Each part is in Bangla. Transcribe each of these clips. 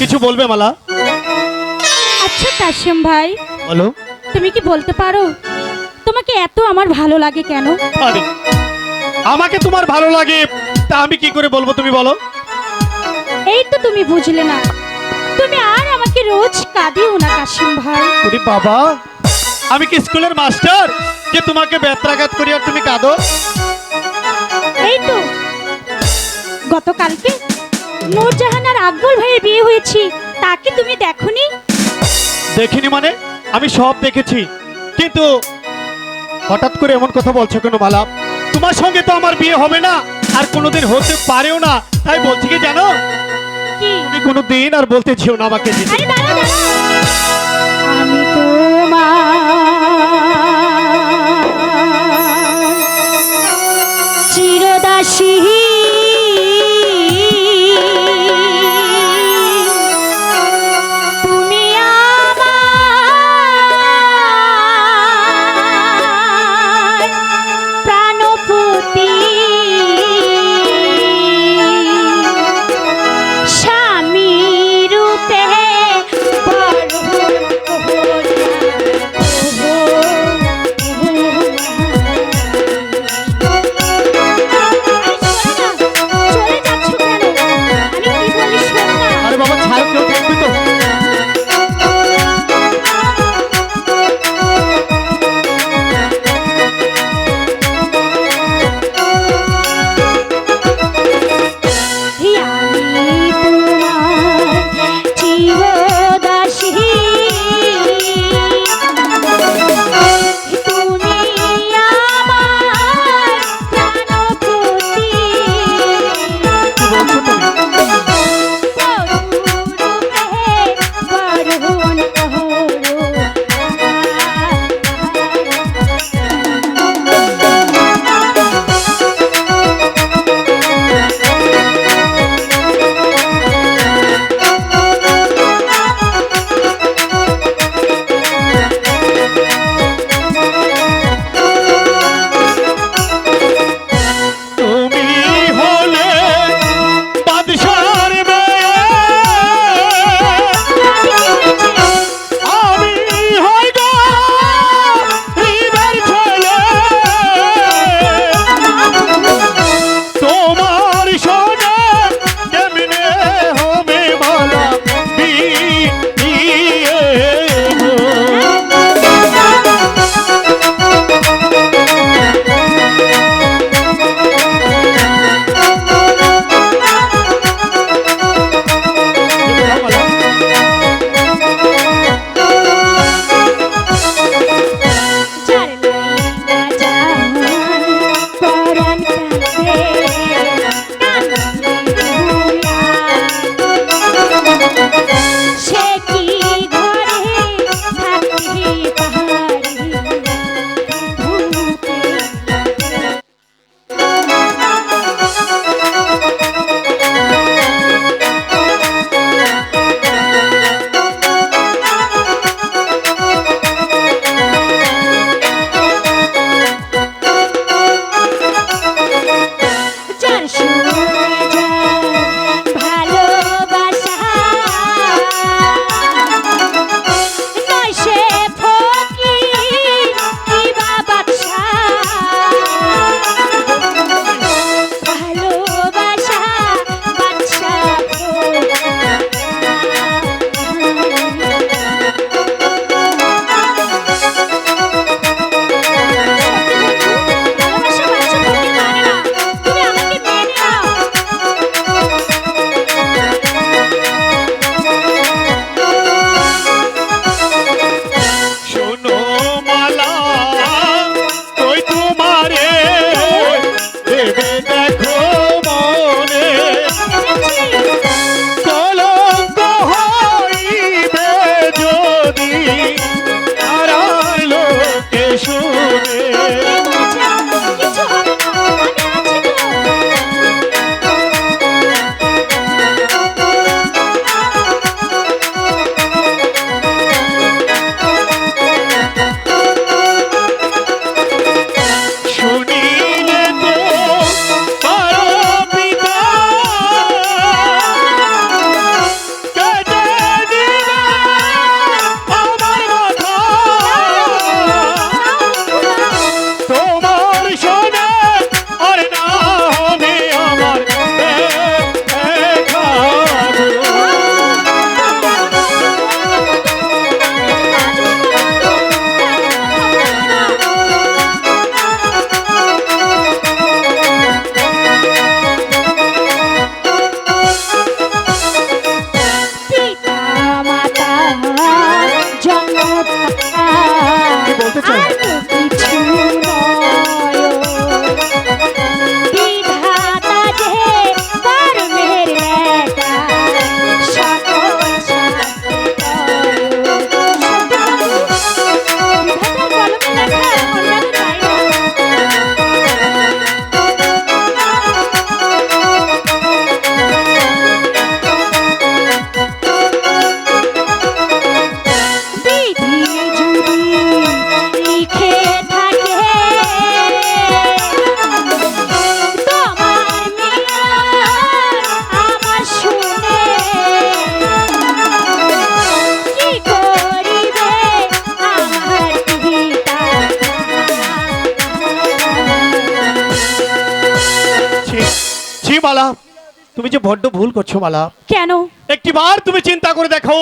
কিছু বলবে মালা? আচ্ছা কাশিম ভাই। বলো। তুমি কি বলতে পারো? তোমাকে এত আমার ভালো লাগে কেন? আরে আমাকে তোমার ভালো লাগে তা আমি কি করে বলব তুমি বলো? এই তো তুমি বুঝলে না। তুমি আর আমাকে রোজ কাঁদিও না কাশিম ভাই। ওরে বাবা আমি কি স্কুলের মাস্টার? যে তোমাকে বেত্রাঘাত করি আর তুমি কাঁদো? এই তো গতকালকে নূরজাহান আর আকবর ভাইয়ের বিয়ে হয়েছে। তাকে তুমি দেখোনি? দেখিনি মানে? আমি সব দেখেছি। কিন্তু হঠাৎ করে এমন কথা বলছো কেন মালা তোমার সঙ্গে তো আমার বিয়ে হবে না আর কোনোদিন হতে পারেও না। তাই বলছি কি জানো? কি? তুমি কোনোদিন আর বলতে ছিল না আমাকে আরে দাঁড়াও দাঁড়াও আমি তোমার আরে বাবা বড্ড ভুল করছ মালা। কেন? একটি বার তুমি চিন্তা করে দেখো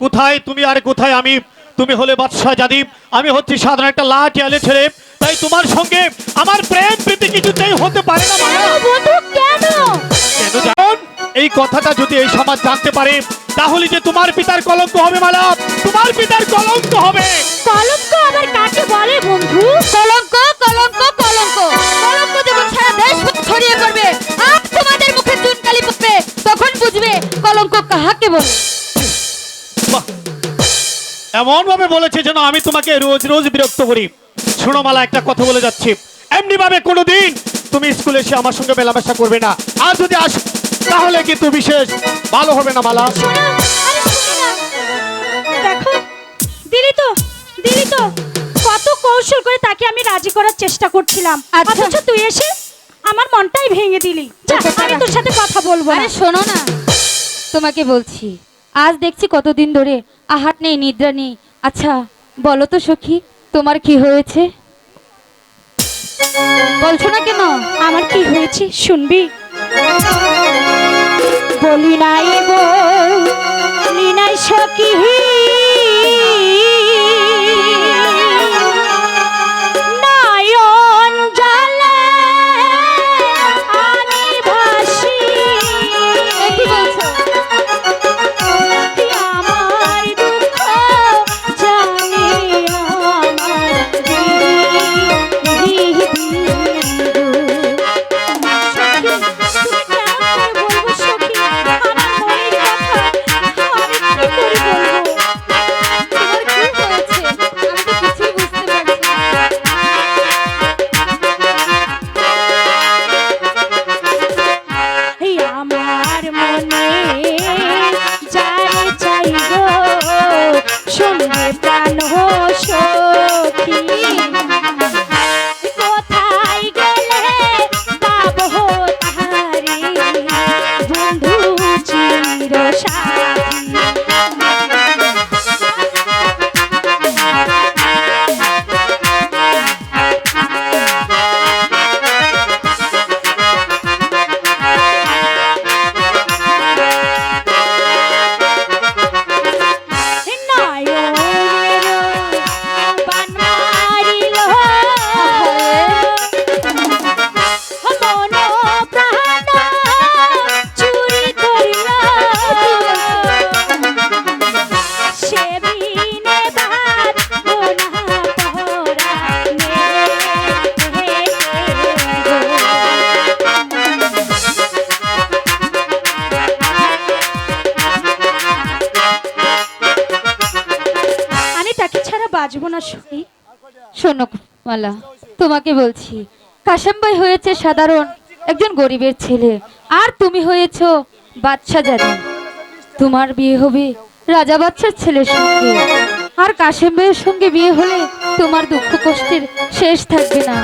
কোথায় তুমি আর কোথায় আমি? তুমি হলে বাদশাহ জাদিব আমি হচ্ছি সাধারণ একটা লাঠি আলে ছেলে। তাই তোমার সঙ্গে আমার প্রেম প্রীতি কিছুতেই হতে পারে না বন্ধু কেন? কেন জান? এই কথাটা যদি এই সমাজ জানতে পারে তাহলে যে তোমার পিতার কলঙ্ক হবে মালা। তোমার পিতার কলঙ্ক হবে। কলঙ্ক আবার কাকে বলে বন্ধু? কলঙ্ক কলঙ্ক কলঙ্ক। কলঙ্ক যখন সারা দেশ ছড়িয়ে পড়বে আর তোমাদের মুখে চুনকালি পড়বে তখন বুঝবে কলঙ্ক কাহাকে বলে। এমন ভাবে বলেছে যেন আমি তোমাকে রোজ রোজ বিরক্ত করি। শোনো মালা একটা কথা বলে যাচ্ছি। এমনি ভাবে কোনোদিন তুমি স্কুলে এসে আমার সঙ্গে মেলামেশা করবে না। আর যদি আস তাহলে কিন্তু বিশেষ ভালো হবে না মালা। দেখো দিলি তো দিলি তো। কত কৌশল করে তাকে আমি রাজি করার চেষ্টা করছিলাম। আচ্ছা। অথচ তুই এসে আমার মনটাই ভেঙে দিলি। আমি তোর সাথে কথা বলব আরে শোনো না তোমাকে বলছি আজ দেখছি কতদিন ধরে আহাট নেই নিদ্রা নেই। আচ্ছা বলো তো সখী তোমার কি হয়েছে? বলছো না কেন? আমার কি হয়েছে শুনবি? বলি নাই বলি নাই সখী। বাঁচবো না সুখী শোনো মালা তোমাকে বলছি, কাশেম ভাই হয়েছে সাধারণ একজন গরিবের ছেলে, আর তুমি হয়েছ বাচ্চা জানি তোমার বিয়ে হবে রাজা বাচ্চার ছেলের সঙ্গে। আর কাশেম ভাইয়ের সঙ্গে বিয়ে হলে তোমার দুঃখ কষ্টের শেষ থাকবে না।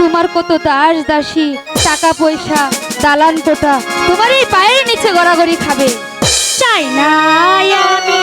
তোমার কত দাস দাসী, টাকা পয়সা, দালান কোটা, তোমার এই পায়ের নিচে গড়াগড়ি খাবে। চাই না আমি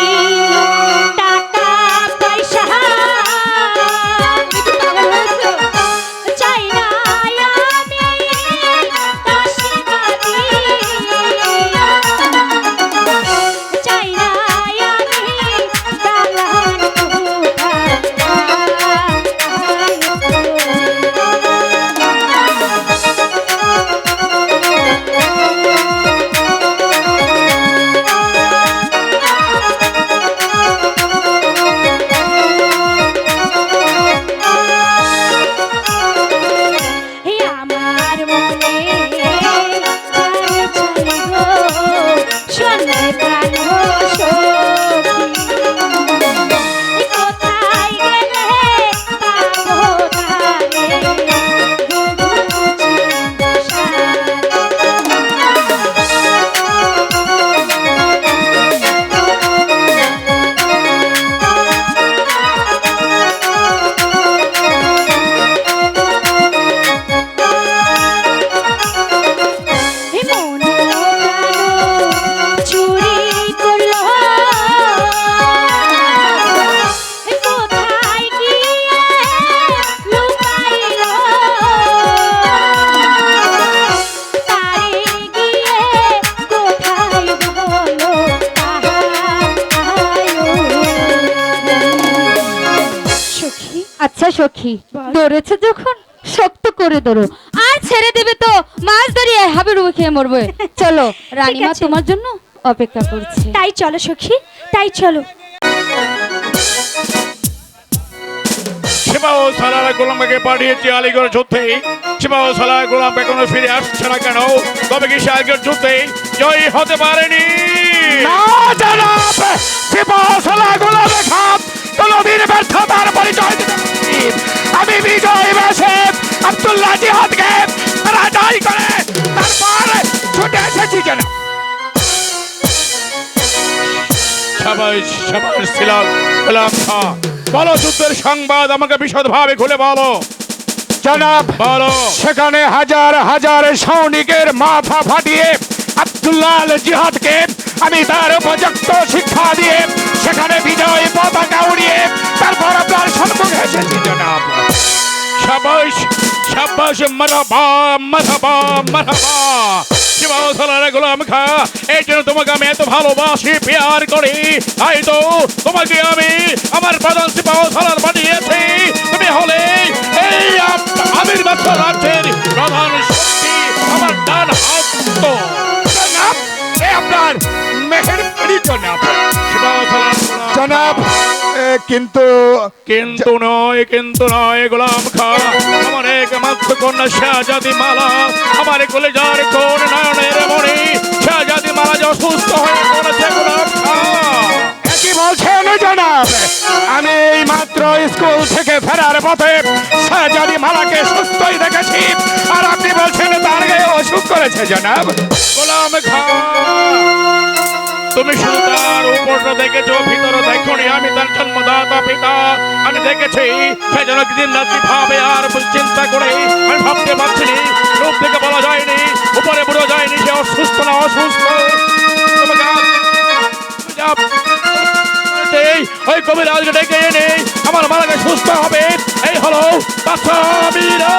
সখী। ধরেছে যখন শক্ত করে ধরো। আর ছেড়ে দেবে তো মাছ ধরিয়ে হাবের উবে খেয়ে মরবে। চলো রানীমা তোমার জন্য অপেক্ষা করছে। তাই চলো সখী তাই চলো। শিবা ও সালার গোলামকে পাঠিয়েছে আলিগড় যুদ্ধে। শিবা ও সালার গোলাম এখনও ফিরে আসছে না কেন? তবে কি সে আগের যুদ্ধে জয়ী হতে পারেনি? না জনাব! সিপাহসালা গোলামে খাপ কোনদিন ব্যর্থতার পরিচয় আমি বিজয় বেশে আব্দুল্লাহ জিহাদকে পরাজয় করে তারপর ছুটে এসেছি যেন। সবাই সবার ছিলাম বলো যুদ্ধের সংবাদ আমাকে বিশদভাবে খুলে বলো। জনাব বলো। সেখানে হাজার হাজার সৈনিকের মাথা ফাটিয়ে আব্দুল্লাহ আল জিহাদকে আমি তার উপযুক্ত শিক্ষা দিয়ে সেখানে বিজয় পতাকা উড়িয়ে তারপর আপনার সম্মুখে এসেছি, জনাব। সাবাস সাবাস শিবা গোলাম খা, এই জন্য তোমাকে আমি এত ভালোবাসি, পেয়ার করি। তাই তো তোমাকে আমি আমার প্রধান বানিয়েছি। তুমি হলে এই আমির রাজ্যের প্রধান শক্তি, আমার ডান হাত তো। আপনার জনাব। কিন্তু কিন্তু নয় কিন্তু নয় গোলাম খা। আমার একমাত্র কন্যা শাহজাদি মালা। আমার কলেজার কোন নয়নের মনে শাহজাদি মালা যে অসুস্থ হয়ে পড়েছে গোলাম খা। কি বলছেন জনাব আমি এই মাত্র স্কুল থেকে ফেরার পথে শাহজাদি মালাকে সুস্থই দেখেছি। আর আপনি বলছেন তার গায়ে অসুখ করেছে জনাব। গোলাম খা। তুমি শুধু তার উপরটা দেখেছ ভিতরে দেখোনি আমি তার জন্মদাতা পিতা আমি দেখেছি সে যেন দিন রাত্রি ভাবে আর চিন্তা করে আমি ভাবতে পারছি রূপ থেকে বলা যায়নি উপরে বুড়ো যায়নি সে অসুস্থ না অসুস্থ ওই কবিরাজকে ডেকে এনে আমার মালাকে সুস্থ হবে এই হলো বাচ্চা মীরা।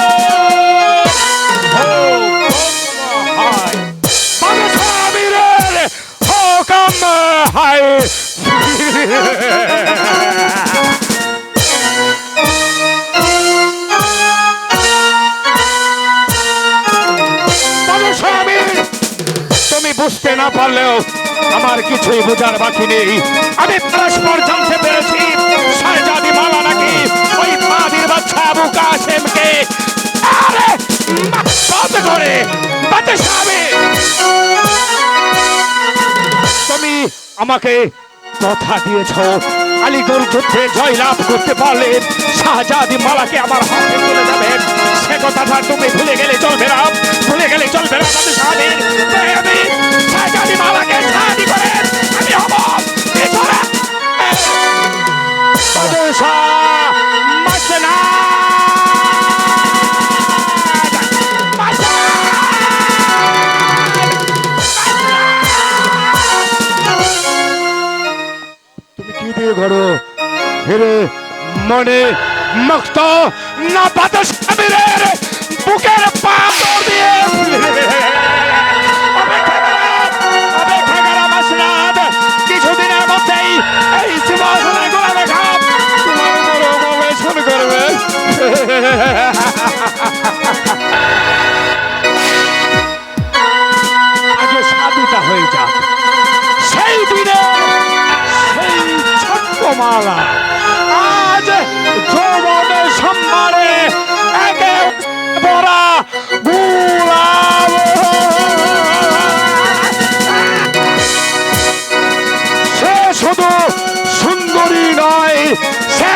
আমার কিছুই বোঝার বাকি নেই। আমি পরস্পর জানতে পেরেছি মালা নাকি ওই ফাদির বাচ্চা আরে করে বাদশাহী তুমি আমাকে কথা দিয়েছ, আলিগড় যুদ্ধে জয়লাভ করতে পারলে শাহজাদি মালাকে আমার হাতে তুলে যাবে সে কথাটা তুমি ভুলে গেলে চলবে না, ভুলে গেলে চলবে না আমি। শাহজাদি মালাকে করে আমি হব ভিতরে তুমি কি দিয়ে মনে মুক্ত না বাতাস বুকের পাথর দিয়ে? সে শুধু সুন্দরী নয় সে